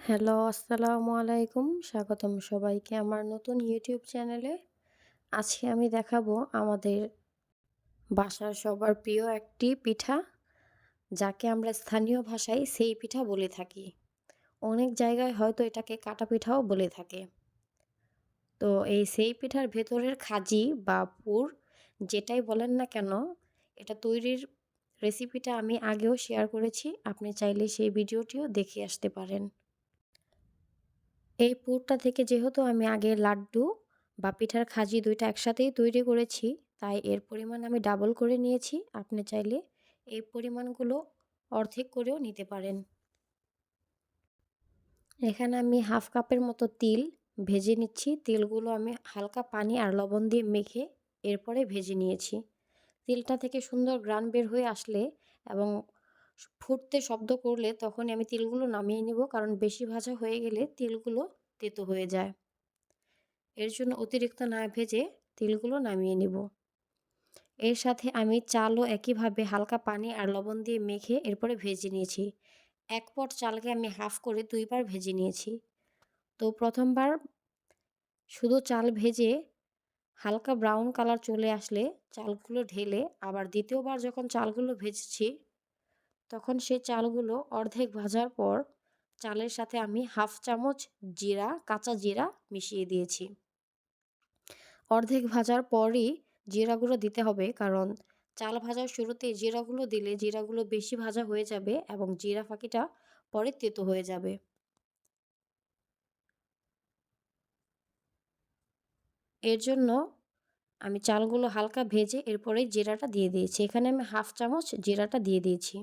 Hello, আসসালামু আলাইকুম। স্বাগতম সবাইকে আমার নতুন ইউটিউব চ্যানেলে আজকে আমি দেখাবো আমাদের বাসার সবার প্রিয় একটি পিঠা, যাকে আমরা স্থানীয় ভাষায় সেই পিঠা বলে থাকি। অনেক জায়গায় হয়তো এটাকে কাটা পিঠাও বলে থাকে। তো এই সেই পিঠার ভেতরের খাজি বা পুর, যেটাই বলেন না কেন, এটা তৈরির রেসিপিটা আমি আগেও শেয়ার করেছি। আপনি চাইলে সেই ভিডিওটিও দেখে আসতে পারেন। এই পুরটা থেকে যেহেতু আমি আগে লাড্ডু বা পিঠার খাজি দুইটা একসাথেই তৈরি করেছি, তাই এর পরিমাণ আমি ডাবল করে নিয়েছি। আপনি চাইলে এই পরিমাণগুলো অর্ধেক করেও নিতে পারেন। এখানে আমি হাফ কাপের মতো তিল ভেজে নিচ্ছি। তিলগুলো আমি হালকা পানি আর লবণ দিয়ে মেখে এরপরে ভেজে নিয়েছি। তিলটা থেকে সুন্দর গ্রান বের হয়ে আসলে এবং ফুটতে শব্দ করলে তখনই আমি তিলগুলো নামিয়ে নেব, কারণ বেশি ভাজা হয়ে গেলে তিলগুলো তেতো হয়ে যায়। এর জন্য অতিরিক্ত না ভেজে তিলগুলো নামিয়ে নেব। এর সাথে আমি চালও একইভাবে হালকা পানি আর লবণ দিয়ে মেখে এরপরে ভেজে নিয়েছি। এক পট চালকে আমি হাফ করে দুইবার ভেজে নিয়েছি। তো প্রথমবার শুধু চাল ভেজে হালকা ব্রাউন কালার চলে আসলে চালগুলো ঢেলে আবার দ্বিতীয়বার যখন চালগুলো ভেজেছি তখন সেই চালগুলো অর্ধেক ভাজার পর চালের সাথে আমি হাফ চামচ জিরা, কাঁচা জিরা মিশিয়ে দিয়েছি। অর্ধেক ভাজার পরই জিরাগুলো দিতে হবে কারণ চাল ভাজার শুরুতে জিরাগুলো দিলে জিরাগুলো বেশি ভাজা হয়ে যাবে এবং জিরা ফাঁকিটা পরে তেতো হয়ে যাবে। এর জন্য আমি চালগুলো হালকা ভেজে এরপরে জিরাটা দিয়ে দিয়েছি। এখানে আমি হাফ চামচ জিরাটা দিয়ে দিয়েছি।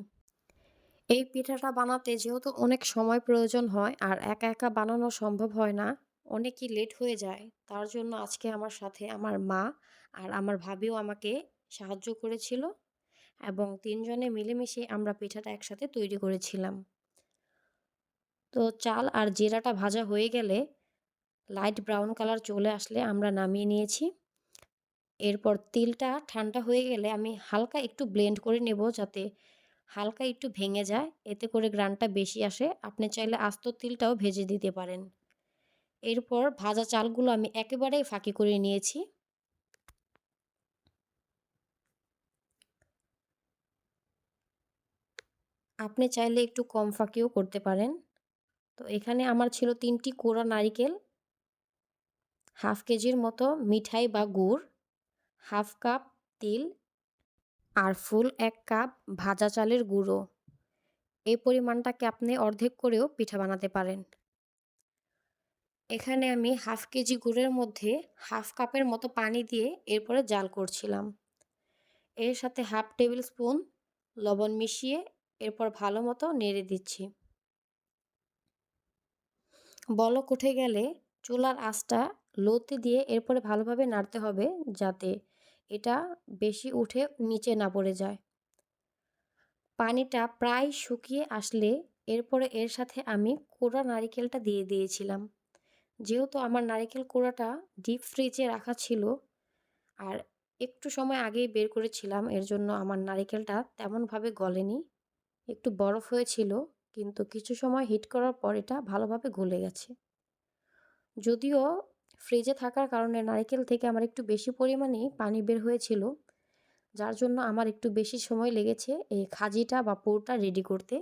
এই পিঠাটা বানাতে যেহেতু অনেক সময় প্রয়োজন হয়, আর একা একা বানানো সম্ভব হয় না, অনেকই লেট হয়ে যায়। তার জন্য আজকে আমার সাথে আমার মা আর আমার ভাবিও আমাকে সাহায্য করেছিল এবং তিনজনে মিলেমিশে আমরা পিঠাটা একসাথে তৈরি করেছিলাম। তো চাল আর জিরাটা ভাজা হয়ে গেলে লাইট ব্রাউন কালার চলে আসলে আমরা নামিয়ে নিয়েছি। এরপর তিলটা ঠান্ডা হয়ে গেলে আমি হালকা একটু ব্লেন্ড করে নেব যাতে হালকা একটু ভেঙে যায়, এতে করে গ্রানটা বেশি আসে। আপনি চাইলে আস্ত তিলটাও ভেজে দিতে পারেন। এরপর ভাজা চালগুলো আমি একেবারেই ফাঁকি করে নিয়েছি। আপনি চাইলে একটু কম ফাঁকিও করতে পারেন। তো এখানে আমার ছিল তিনটি কোড়া নারিকেল, হাফ কেজির মতো মিঠাই বা গুড়, হাফ কাপ তিল আর ফুল এক কাপ ভাজা চালের গুঁড়ো। এই পরিমাণটাকে আপনি অর্ধেক করেও পিঠা বানাতে পারেন। এখানে আমি হাফ কেজি গুড়ের মধ্যে হাফ কাপের মতো পানি দিয়ে এরপরে জাল করছিলাম। এর সাথে হাফ টেবিল স্পুন লবণ মিশিয়ে এরপর ভালো মতো নেড়ে দিচ্ছি। বলক উঠে গেলে চুলার আঁচটা লোতে দিয়ে এরপরে ভালোভাবে নাড়তে হবে যাতে এটা বেশি উঠে নিচে না পড়ে যায়। পানিটা প্রায় শুকিয়ে আসলে এরপরে এর সাথে আমি কোড়া নারিকেলটা দিয়ে দিয়েছিলাম। যেহেতু আমার নারিকেল কোড়াটা ডিপ ফ্রিজে রাখা ছিল আর একটু সময় আগেই বের করেছিলাম, এর জন্য আমার নারিকেলটা তেমনভাবে গলেনি। একটু বরফ হয়েছিল, কিন্তু কিছু সময় হিট করার পর এটা ভালোভাবে গলে গেছে। যদিও ফ্রিজে থাকার কারণে নারিকেল থেকে আমার একটু বেশি পরিমাণে পানি বের হয়েছিল, যার জন্য আমার একটু বেশি সময় লেগেছে এই খাজিটা বা পোরটা রেডি করতে।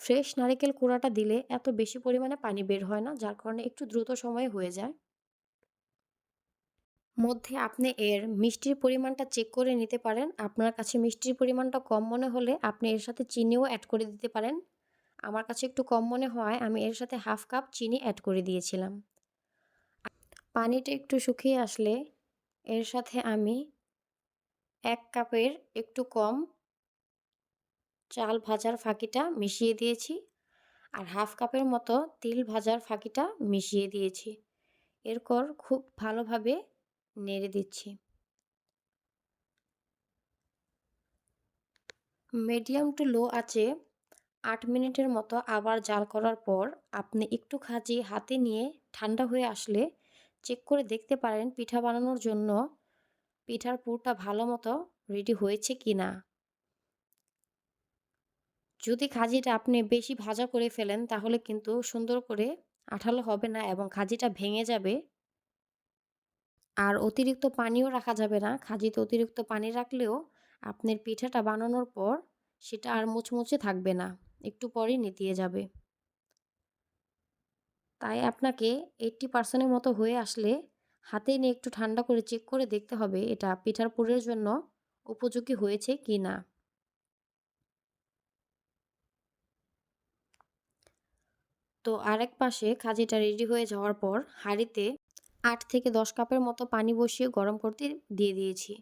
ফ্রেশ নারিকেল কুড়াটা দিলে এত বেশি পরিমাণে পানি বের হয় না, যার কারণে একটু দ্রুত সময়ে হয়ে যায়। মধ্যে আপনি এর মিষ্টির পরিমাণটা চেক করে নিতে পারেন। আপনার কাছে মিষ্টির পরিমাণটা কম মনে হলে আপনি এর সাথে চিনিও অ্যাড করে দিতে পারেন। আমার কাছে একটু কম মনে হয়, আমি এর সাথে হাফ কাপ চিনি অ্যাড করে দিয়েছিলাম। পানিটা একটু শুকিয়ে আসলে এর সাথে আমি এক কাপের একটু কম চাল ভাজার ফাঁকিটা মিশিয়ে দিয়েছি আর হাফ কাপের মতো তিল ভাজার ফাঁকিটা মিশিয়ে দিয়েছি। এরপর খুব ভালোভাবে নেড়ে দিচ্ছি। মিডিয়াম টু লো আছে আট মিনিটের মতো আবার জাল করার পর আপনি একটু খাজি হাতে নিয়ে ঠান্ডা হয়ে আসলে চেক করে দেখতে পারেন পিঠা বানানোর জন্য পিঠার পুরটা ভালো মতো রেডি হয়েছে কি না যদি খাজিটা আপনি বেশি ভাজা করে ফেলেন, তাহলে কিন্তু সুন্দর করে আঠালো হবে না এবং খাজিটা ভেঙে যাবে। আর অতিরিক্ত পানিও রাখা যাবে না। খাজিতে অতিরিক্ত পানি রাখলেও আপনার পিঠাটা বানানোর পর সেটা আর মুচমুচে থাকবে না। একটু পরেই নেতিয়ে যাবে। তাই আপনাকে এইট্টি পার্সেন্টের মতো হয়ে আসলে হাতে নিয়ে একটু ঠান্ডা করে চেক করে দেখতে হবে এটা পিঠার পুরের জন্য উপযোগী হয়েছে কি না। তো আরেক পাশে খাজিটা রেডি হয়ে যাওয়ার পর হাঁড়িতে আট থেকে দশ কাপের মতো পানি বসিয়ে গরম করতে দিয়ে দিয়েছি।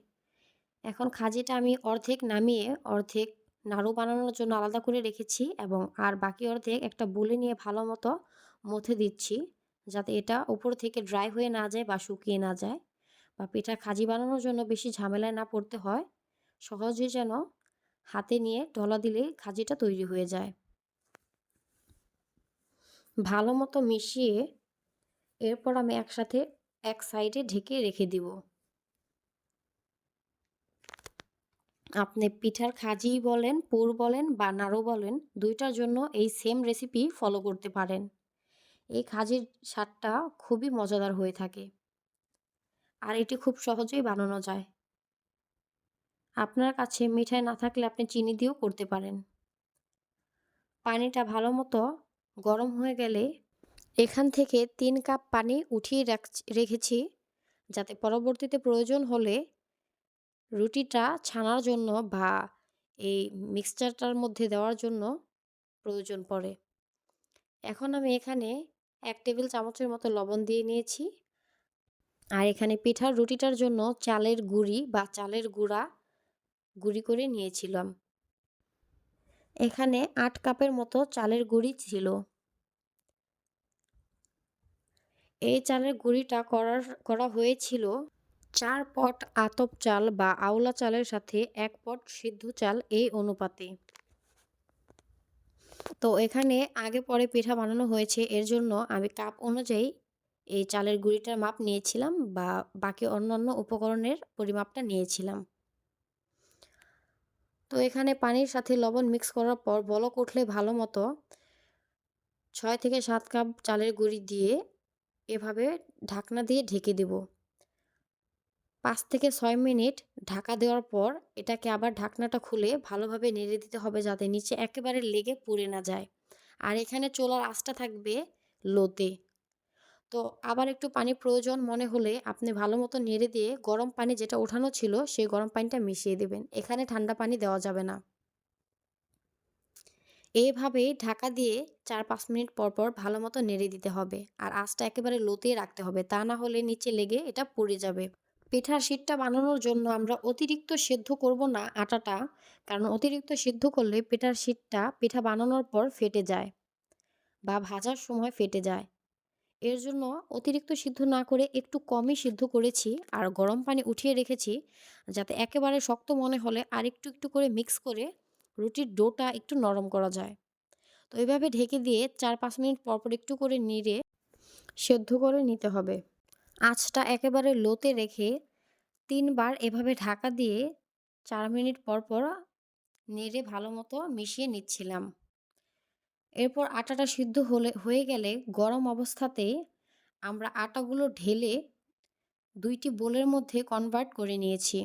এখন খাজিটা আমি অর্ধেক নামিয়ে অর্ধেক নাড়ু বানানোর জন্য আলাদা করে রেখেছি এবং আর বাকি অর্ধেক একটা বলে নিয়ে ভালো মতো মথে দিচ্ছি যাতে এটা উপর থেকে ড্রাই হয়ে না যায় বা শুকিয়ে না যায় বা পিঠা খাজি বানানোর জন্য বেশি ঝামেলায় না পড়তে হয়। সহজে যেন হাতে নিয়ে ডলা দিলে খাজিটা তৈরি হয়ে যায়। ভালো মতো মিশিয়ে এরপর আমি একসাথে এক সাইডে ঢেকে রেখে দিব। আপনি পিঠার খাজি বলেন, পুর বলেন বা নাড়ু বলেন, দুইটার জন্য এই সেম রেসিপি ফলো করতে পারেন। এই খাজির স্বাদটা খুবই মজাদার হয়ে থাকে। আর এটি খুব সহজেই বানানো যায়। আপনার কাছে মিঠাই না থাকলে আপনি চিনি দিয়েও করতে পারেন। পানিটা ভালো মতো গরম হয়ে গেলে এখান থেকে তিন কাপ পানি উঠিয়ে রেখেছি যাতে পরবর্তীতে প্রয়োজন হলে রুটিটা ছানার জন্য বা এই মিক্সচারটার মধ্যে দেওয়ার জন্য প্রয়োজন পড়ে। এখন আমি এখানে এক টেবিল চামচের মতো লবণ দিয়ে নিয়েছি। আর এখানে পিঠার রুটিটার জন্য চালের গুঁড়ি বা চালের গুঁড়া গুঁড়ি করে নিয়েছিলাম। এখানে আট কাপের মতো চালের গুঁড়ি ছিল। এই চালের গুঁড়িটা করার, করা হয়েছিল চার পট আতপ চাল বা আওলা চালের সাথে এক পট সিদ্ধ চাল এই অনুপাতে। তো এখানে আগে পরে পিঠা বানানো হয়েছে। এর জন্য আমি কাপ অনুযায়ী এই চালের গুঁড়িটার মাপ নিয়েছিলাম বা বাকি অন্যান্য উপকরণের পরিমাপটা নিয়েছিলাম। তো এখানে পানির সাথে লবণ মিক্স করার পর বলক উঠলে ভালো মতো ছয় থেকে সাত কাপ চালের গুঁড়ি দিয়ে এভাবে ঢাকনা দিয়ে ঢেকে দেব। পাঁচ থেকে ছয় মিনিট ঢাকা দেওয়ার পর এটাকে আবার ঢাকনাটা খুলে ভালোভাবে নেড়ে দিতে হবে যাতে নিচে একেবারে লেগে পুড়ে না যায়। আর এখানে চোলার আঁচটা থাকবে লোতে। তো আবার একটু পানি প্রয়োজন মনে হলে আপনি ভালো মতো নেড়ে দিয়ে গরম পানি যেটা ওঠানো ছিল সেই গরম পানিটা মিশিয়ে দেবেন। এখানে ঠান্ডা পানি দেওয়া যাবে না। এইভাবে ঢাকা দিয়ে চার পাঁচ মিনিট পর পর ভালো মতো নেড়ে দিতে হবে। আর আঁচটা একেবারে লোতে রাখতে হবে। তা না হলে নিচে লেগে এটা পুড়ে যাবে। পিঠার শীতটা বানানোর জন্য আমরা অতিরিক্ত সেদ্ধ করব না আটাটা। কারণ অতিরিক্ত সিদ্ধ করলে পিঠার শীতটা, পিঠা বানানোর পর ফেটে যায় বা ভাজার সময় ফেটে যায়। এর জন্য অতিরিক্ত সিদ্ধ না করে একটু কমই সিদ্ধ করেছি আর গরম পানি উঠিয়ে রেখেছি যাতে একেবারে শক্ত মনে হলে আর একটু একটু করে মিক্স করে রুটির ডোটা একটু নরম করা যায়। তো এইভাবে ঢেকে দিয়ে চার পাঁচ মিনিট পরপর একটু করে নিড়ে সেদ্ধ করে নিতে হবে। আঁচটা একেবারে লোতে রেখে তিনবার এভাবে ঢাকা দিয়ে চার মিনিট পর পর নেড়ে ভালো মতো মিশিয়ে নিচ্ছিলাম। এরপর আটাটা সিদ্ধ হলে, হয়ে গেলে গরম অবস্থাতে আমরা আটাগুলো ঢেলে দুইটি বোলের মধ্যে কনভার্ট করে নিয়েছি।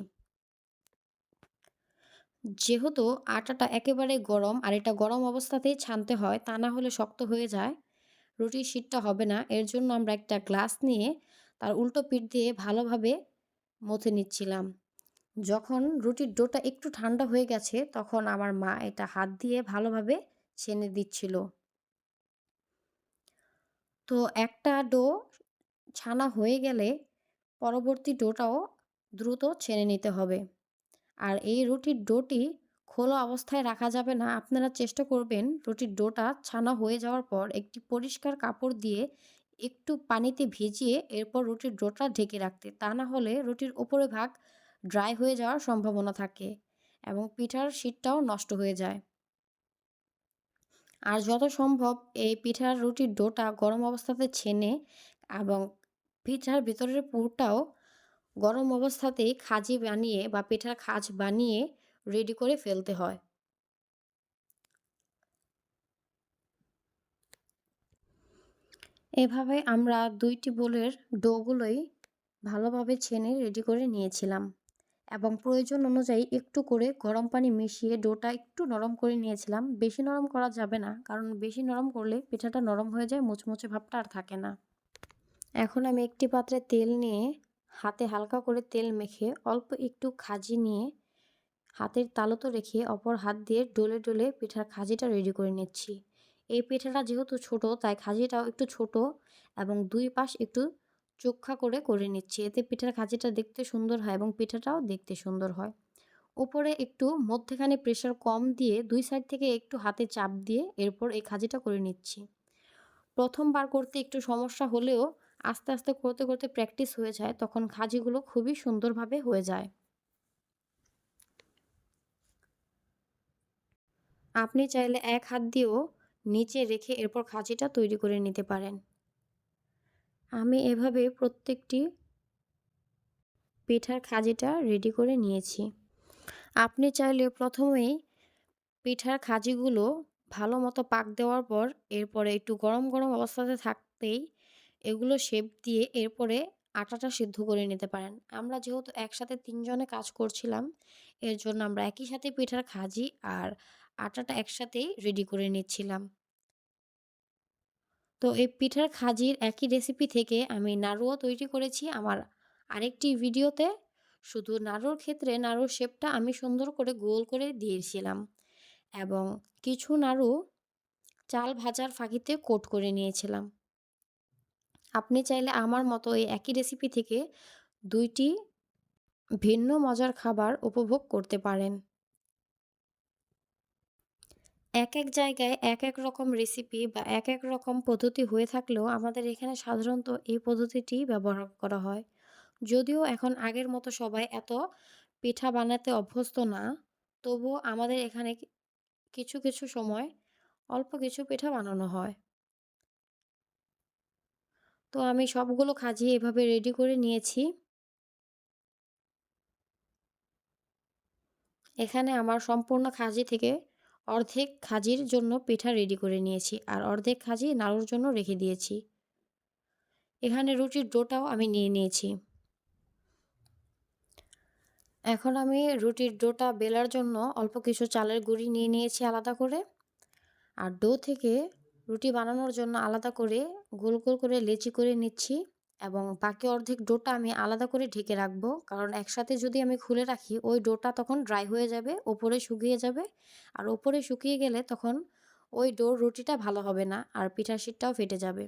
যেহেতু আটাটা একেবারে গরম আর এটা গরম অবস্থাতেই ছানতে হয়, তা না হলে শক্ত হয়ে যায়, রুটির শীতটা হবে না। এর জন্য আমরা একটা গ্লাস নিয়ে তার উল্টো পিঠ দিয়ে ভালোভাবে মথে নিচ্ছিলাম। যখন রুটির ডোটা একটু ঠান্ডা হয়ে গেছে, তখন আমার মা এটা হাত দিয়ে ভালোভাবে ছেনে দিচ্ছিল। তো একটা ডো ছানা হয়ে গেলে পরবর্তী ডোটাও দ্রুত ছেনে নিতে হবে। আর এই রুটির ডোটি খোলা অবস্থায় রাখা যাবে না। আপনারা চেষ্টা করবেন রুটির ডোটা ছানা হয়ে যাওয়ার পর একটি পরিষ্কার কাপড় দিয়ে একটু পানিতে ভিজিয়ে এরপর রুটির ডোটা ঢেকে রাখতে। তা না হলে রুটির ওপরে ভাগ ড্রাই হয়ে যাওয়ার সম্ভাবনা থাকে এবং পিঠার শীতটাও নষ্ট হয়ে যায়। আর যত সম্ভব এই পিঠার রুটির ডোটা গরম অবস্থাতে ছেনে এবং পিঠার ভিতরের পুরটাও গরম অবস্থাতেই খাজি বানিয়ে বা পিঠার খাজ বানিয়ে রেডি করে ফেলতে হয়। এভাবে আমরা দুইটি বোলের ডোগুলোই ভালোভাবে ছেনে রেডি করে নিয়েছিলাম এবং প্রয়োজন অনুযায়ী একটু করে গরম পানি মিশিয়ে ডোটা একটু নরম করে নিয়েছিলাম। বেশি নরম করা যাবে না, কারণ বেশি নরম করলে পিঠাটা নরম হয়ে যায়, মুচমুচে ভাবটা আর থাকে না। এখন আমি একটি পাত্রে তেল নিয়ে হাতে হালকা করে তেল মেখে অল্প একটু খাজি নিয়ে হাতের তালুতো রেখে অপর হাত দিয়ে ডলে ডলে পিঠার খাজিটা রেডি করে নিচ্ছি। এই পিঠাটা যেহেতু ছোট, তাই খাজিটাও একটু ছোট এবং দুই পাশ একটু চোখা করে করে নিচ্ছি। এতে পিঠার খাজিটা দেখতে সুন্দর হয় এবং পিঠাটাও দেখতে সুন্দর হয়। উপরে একটু মধ্যেখানে প্রেশার কম দিয়ে দুই সাইড থেকে একটু হাতে চাপ দিয়ে এরপর এই খাজিটা করে নিচ্ছি। প্রথমবার করতে একটু সমস্যা হলেও আস্তে আস্তে করতে করতে প্র্যাকটিস হয়ে যায়, তখন খাজিগুলো খুবই সুন্দরভাবে হয়ে যায়। আপনি চাইলে এক হাত দিয়েও নিচে রেখে এরপর খাজিটা তৈরি করে নিতে পারেন। আমি এভাবে প্রত্যেকটি পিঠার খাজিটা রেডি করে নিয়েছি। আপনি চাইলে প্রথমেই পিঠার খাজিগুলো ভালো মতো পাক দেওয়ার পর এরপরে একটু গরম গরম অবস্থাতে থাকতেই এগুলো শেপ দিয়ে এরপরে আটাটা সিদ্ধ করে নিতে পারেন। আমরা যেহেতু একসাথে তিনজনে কাজ করছিলাম, এর জন্য আমরা একই সাথে পিঠার খাজি আর আটাটা একসাথেই রেডি করে নিচ্ছিলাম। তো এই পিঠার খাজির একই রেসিপি থেকে আমি নাড়ুও তৈরি করেছি আমার আরেকটি ভিডিওতে। শুধু নাড়ুর ক্ষেত্রে নাড়ুর শেপটা আমি সুন্দর করে গোল করে দিয়েছিলাম এবং কিছু নাড়ু চাল ভাজার ফাঁকিতে কোট করে নিয়েছিলাম। আপনি চাইলে আমার মতো এই একই রেসিপি থেকে দুইটি ভিন্ন মজার খাবার উপভোগ করতে পারেন। এক এক জায়গায় এক এক রকম রেসিপি বা এক এক রকম পদ্ধতি হয়ে থাকলেও আমাদের এখানে সাধারণত এই পদ্ধতিটি ব্যবহার করা হয়। যদিও এখন আগের মতো সবাই এত পিঠা বানাতে অভ্যস্ত না, তবুও আমাদের এখানে কিছু কিছু সময় অল্প কিছু পিঠা বানানো হয়। তো আমি সবগুলো খাজি এভাবে রেডি করে নিয়েছি। এখানে আমার সম্পূর্ণ খাজি থেকে অর্ধেক খাজির জন্য পিঠা রেডি করে নিয়েছি আর অর্ধেক খাজি নাড়ুর জন্য রেখে দিয়েছি। এখানে রুটির ডোটাও আমি নিয়ে নিয়েছি। এখন আমি রুটির ডোটা বেলার জন্য অল্প কিছু চালের গুঁড়ি নিয়ে নিয়েছি আলাদা করে। আর ডো থেকে রুটি বানানোর জন্য আলাদা করে গোল গোল করে লেচি করে নিচ্ছি। এবং বাকি অর্ধেক ডোটা আমি আলাদা করে ঢেকে রাখব। কারণ একসাথে যদি আমি খুলে রাখি, ওই ডোটা তখন ড্রাই হয়ে যাবে, ওপরে শুকিয়ে যাবে। আর ওপরে শুকিয়ে গেলে তখন ওই ডোর রুটিটা ভালো হবে না, আর পিঠার শীতটাও ফেটে যাবে।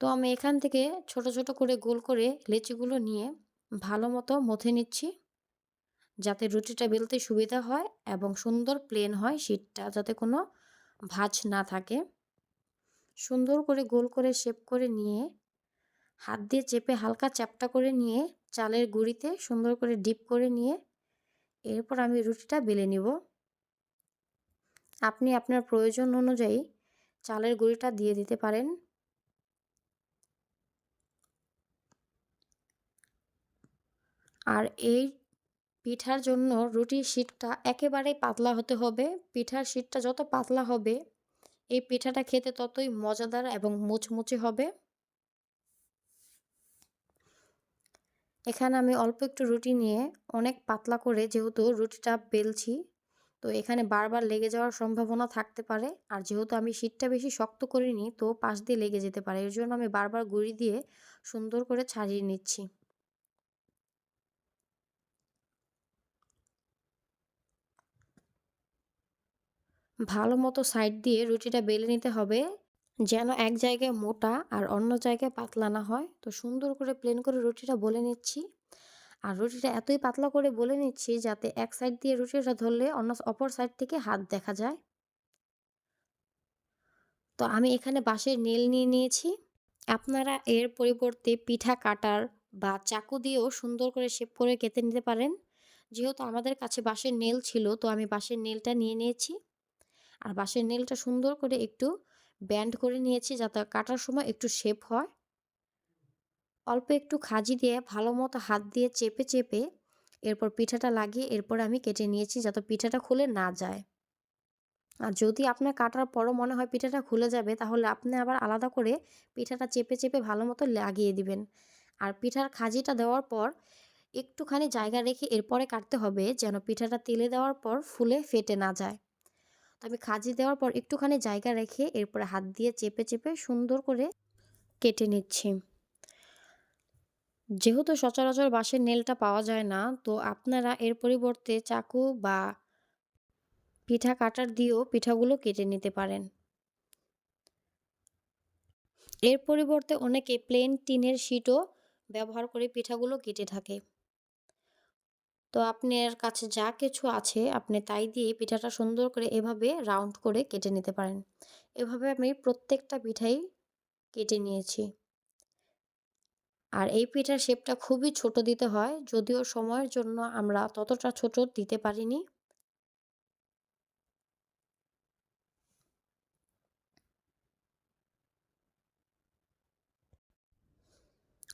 তো আমি এখান থেকে ছোট ছোট করে গোল করে লেচিগুলো নিয়ে ভালো মতো মথে নিচ্ছি, যাতে রুটিটা বেলতে সুবিধা হয় এবং সুন্দর প্লেন হয় শীতটা যাতে কোনো ভাঁজ না থাকে। সুন্দর করে গোল করে শেপ করে নিয়ে, হাত দিয়ে চেপে হালকা চ্যাপটা করে নিয়ে, চালের গুঁড়িতে সুন্দর করে ডিপ করে নিয়ে, এরপর আমি রুটিটা বেলে নিব। আপনি আপনার প্রয়োজন অনুযায়ী চালের গুঁড়িটা দিয়ে দিতে পারেন। আর এই পিঠার জন্য রুটির শীতটা একেবারেই পাতলা হতে হবে। পিঠার শীতটা যত পাতলা হবে এই পিঠাটা খেতে ততই মজাদার এবং মুচমুচে হবে। এখানে আমি অল্প একটু রুটি নিয়ে অনেক পাতলা করে যেহেতু রুটিটা বেলছি, তো এখানে বারবার লেগে যাওয়ার সম্ভাবনা থাকতে পারে। আর যেহেতু আমি শীতটা বেশি শক্ত করিনি, তো পাশ দিয়ে লেগে যেতে পারে। এর জন্য আমি বারবার গুঁড়ি দিয়ে সুন্দর করে ছাড়িয়ে নিচ্ছি। ভালো মতো সাইড দিয়ে রুটিটা বেলে নিতে হবে, যেন এক জায়গায় মোটা আর অন্য জায়গায় পাতলা না হয়। তো সুন্দর করে প্লেন করে রুটিটা বলে নিচ্ছি। আর রুটিটা এতই পাতলা করে বলে নিচ্ছি যাতে এক সাইড দিয়ে রুটিটা ধরলে অন্য অপর সাইড থেকে হাত দেখা যায়। তো আমি এখানে বাঁশের নীল নিয়ে নিয়েছি। আপনারা এর পরিবর্তে পিঠা কাটার বা চাকু দিয়েও সুন্দর করে শেপ করে কেটে নিতে পারেন। যেহেতু আমাদের কাছে বাঁশের নেল ছিল, তো আমি বাঁশের নেলটা নিয়ে নিয়েছি। আর বাঁশের নেলটা সুন্দর করে একটু ব্যান্ড করে নিয়েছি যাতে কাটার সময় একটু শেপ হয়। অল্প একটু খাজি দিয়ে ভালো মতো হাত দিয়ে চেপে চেপে এরপর পিঠাটা লাগিয়ে এরপর আমি কেটে নিয়েছি যাতে পিঠাটা খুলে না যায়। আর যদি আপনার কাটার পরও মনে হয় পিঠাটা খুলে যাবে তাহলে আপনি আবার আলাদা করে পিঠাটা চেপে চেপে ভালো মতো লাগিয়ে দিবেন। আর পিঠার খাজিটা দেওয়ার পর একটুখানি জায়গা রেখে এরপরে কাটতে হবে যেন পিঠাটা তেলে দেওয়ার পর ফুলে ফেটে না যায়। তো আমি খাজি দেওয়ার পর একটুখানি জায়গা রেখে এরপরে হাত দিয়ে চেপে চেপে সুন্দর করে কেটে নিচ্ছি। যেহেতু সচরাচর বাঁশের নেলটা পাওয়া যায় না, তো আপনারা এর পরিবর্তে চাকু বা পিঠা কাটার দিয়েও পিঠাগুলো কেটে নিতে পারেন। এর পরিবর্তে অনেকে প্লেন টিনের শিটও ব্যবহার করে পিঠাগুলো কেটে থাকে। তো আপনার কাছে যা কিছু আছে, আপনি তাই দিয়ে পিঠাটা সুন্দর করে এভাবে রাউন্ড করে কেটে নিতে পারেন। এভাবে আমি প্রত্যেকটা পিঠাই কেটে নিয়েছি। আর এই পিঠার শেপটা খুবই ছোট দিতে হয়, যদিও সময়ের জন্য আমরা ততটা ছোট দিতে পারিনি।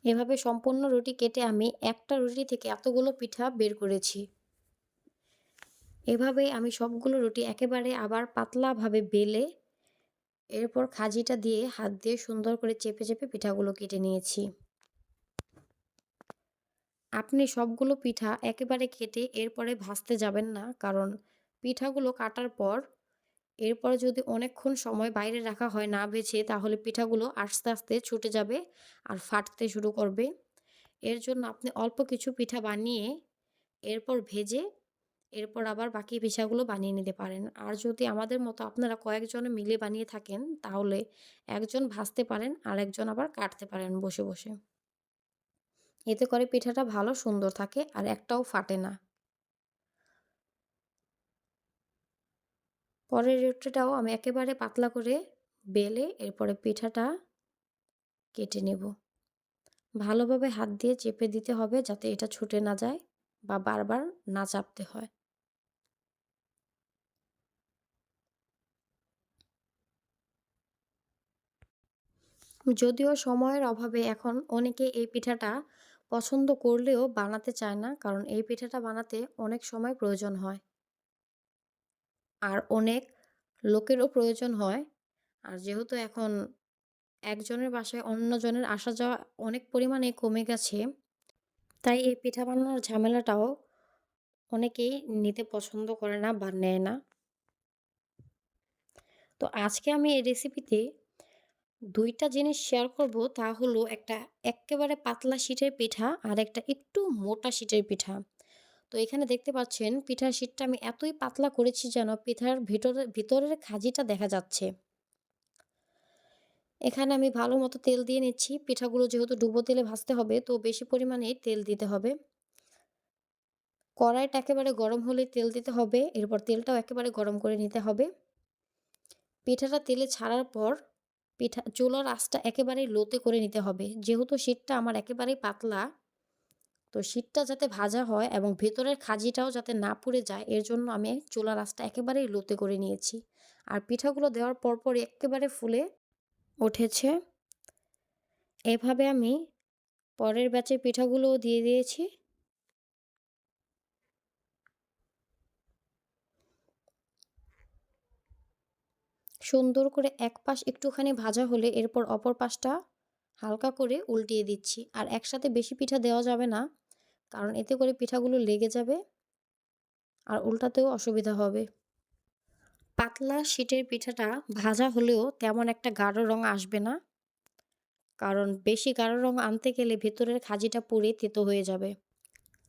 এভাবে সম্পূর্ণ রুটি কেটে আমি একটা রুটি থেকে এতগুলো পিঠা বের করেছি। এভাবে আমি সবগুলো রুটি একেবারে আবার পাতলাভাবে বেলে এরপর খাজিটা দিয়ে হাত দিয়ে সুন্দর করে চেপে চেপে পিঠাগুলো কেটে নিয়েছি। আপনি সবগুলো পিঠা একেবারে কেটে এরপরে ভাজতে যাবেন না, কারণ পিঠাগুলো কাটার পর এরপরে যদি অনেকক্ষণ সময় বাইরে রাখা হয় না বেছে, তাহলে পিঠাগুলো আস্তে আস্তে ছুটে যাবে আর ফাটতে শুরু করবে। এর জন্য আপনি অল্প কিছু পিঠা বানিয়ে এরপর ভেজে এরপর আবার বাকি পিঠাগুলো বানিয়ে নিতে পারেন। আর যদি আমাদের মতো আপনারা কয়েকজনে মিলে বানিয়ে থাকেন, তাহলে একজন ভাজতে পারেন আর একজন আবার কাটতে পারেন বসে বসে। এতে করে পিঠাটা ভালো সুন্দর থাকে আর একটাও ফাটে না। পরের রুটিটাও আমি একেবারে পাতলা করে বেলে এরপরে পিঠাটা কেটে নেব। ভালোভাবে হাত দিয়ে চেপে দিতে হবে যাতে এটা ছুটে না যায় বা বারবার না চাপতে হয়। যদিও সময়ের অভাবে এখন অনেকে এই পিঠাটা পছন্দ করলেও বানাতে চায় না, কারণ এই পিঠাটা বানাতে অনেক সময় প্রয়োজন হয়। আর অনেক লোকেরও প্রয়োজন হয়। আর যেহেতু এখন একজনের বাসায় অন্যজনের আসা যাওয়া অনেক পরিমাণে কমে গেছে, তাই এই পিঠা বানানোর ঝামেলাটাও অনেকেই নিতে পছন্দ করে না বা নেয় না। তো আজকে আমি এই রেসিপিতে দুইটা জিনিস শেয়ার করব। তা হলো একটা এক্কেবারে পাতলা শীটের পিঠা আর একটা একটু মোটা শীটের পিঠা। তো এখানে দেখতে পাচ্ছেন পিঠার শীটটা আমি এতই পাতলা করেছি যেন পিঠার ভিতরে, ভিতরের খাজিটা দেখা যাচ্ছে। এখানে আমি ভালো মতো তেল দিয়ে নিচ্ছি। পিঠাগুলো যেহেতু ডুবো তেলে ভাজতে হবে, তো বেশি পরিমাণে তেল দিতে হবে। কড়াইটা একেবারে গরম হলে তেল দিতে হবে, এরপর তেলটাও একেবারে গরম করে নিতে হবে। পিঠাটা তেলে ছাড়ার পর পিঠা, চুলার আঁচটা একেবারেই লোতে করে নিতে হবে। যেহেতু শীতটা আমার একেবারেই পাতলা তো শীতটা যাতে ভাজা হয় এবং ভেতরের খাজিটাও যাতে না পুড়ে যায়, এর জন্য আমি চুলার আঁচটা একেবারেই লোতে করে নিয়েছি। আর পিঠাগুলো দেওয়ার পরপরই একেবারে ফুলে উঠেছে। এভাবে আমি পরের ব্যাচের পিঠাগুলোও দিয়ে দিয়েছি। সুন্দর করে এক পাশ একটুখানি ভাজা হলে এরপর অপর পাশটা হালকা করে উল্টিয়ে দিচ্ছি। আর একসাথে বেশি পিঠা দেওয়া যাবে না। কারণ এতে করে পিঠাগুলো লেগে যাবে আর উল্টাতেও অসুবিধা হবে। পাতলা শীতের পিঠাটা ভাজা হলেও তেমন একটা গাঢ় রং আসবে না। কারণ বেশি গাঢ় রং আনতে গেলে ভেতরের খাজিটা পুড়ে তেতো হয়ে যাবে।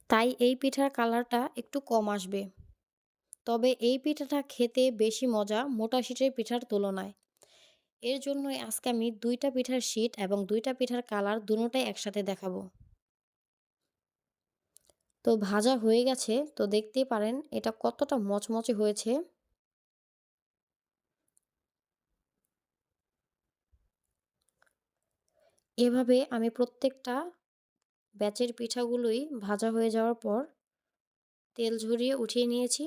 তাই এই পিঠার কালারটা একটু কম আসবে। তবে এই পিঠাটা খেতে বেশি মজা মোটা শীতের পিঠার তুলনায়। এর জন্যই আজকে আমি দুইটা পিঠার শীট এবং দুইটা পিঠার কালার দুটোটাই একসাথে দেখাবো। তো ভাজা হয়ে গেছে। তো দেখতেই পারেন এটা কতটা মচমচে হয়েছে। এভাবে আমি প্রত্যেকটা ব্যাচের পিঠাগুলোই ভাজা হয়ে যাওয়ার পর তেল ঝরিয়ে উঠিয়ে নিয়েছি।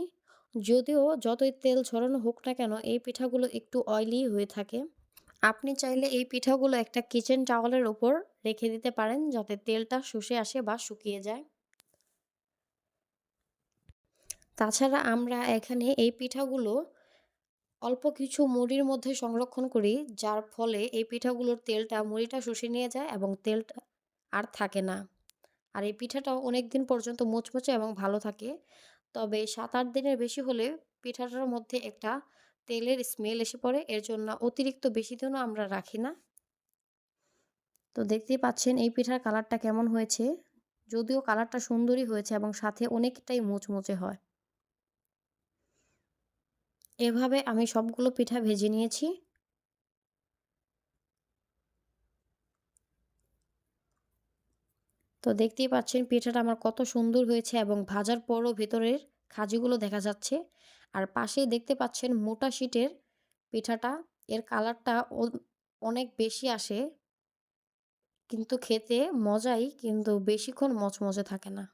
যদিও যতই তেল ঝরানো হোক না কেন এই পিঠাগুলো একটু অয়েলি হয়ে থাকে। আপনি চাইলে এই পিঠাগুলো একটা কিচেন টাওয়ালের ওপর রেখে দিতে পারেন যাতে তেলটা শুষে আসে বা শুকিয়ে যায়। তাছাড়া আমরা এখানে এই পিঠাগুলো অল্প কিছু মুড়ির মধ্যে সংরক্ষণ করি, যার ফলে এই পিঠাগুলোর তেলটা, মুড়িটা শুষে নিয়ে যায় এবং তেলটা আর থাকে না। আর এই পিঠাটাও অনেক দিন পর্যন্ত মুচমুচে এবং ভালো থাকে। তবে সাত আট দিনের বেশি হলে পিঠাটার মধ্যে একটা তেলের স্মেল এসে পড়ে। এর জন্য অতিরিক্ত বেশি দিনও আমরা রাখি না। তো দেখতেই পাচ্ছেন এই পিঠার কালারটা কেমন হয়েছে। যদিও কালারটা সুন্দরই হয়েছে এবং সাথে অনেকটাই মুচমুচে হয়। এভাবে আমি সবগুলো পিঠা ভেজে নিয়েছি। তো দেখতেই পাচ্ছেন পিঠাটা আমার কত সুন্দর হয়েছে এবং ভাজার পরও ভেতরের খাজিগুলো দেখা যাচ্ছে। আর পাশেই দেখতে পাচ্ছেন মোটা শিটের পিঠাটা, এর কালারটা অনেক বেশি আসে। কিন্তু খেতে মজাই কিন্তু বেশিক্ষণ মচমচে থাকে না।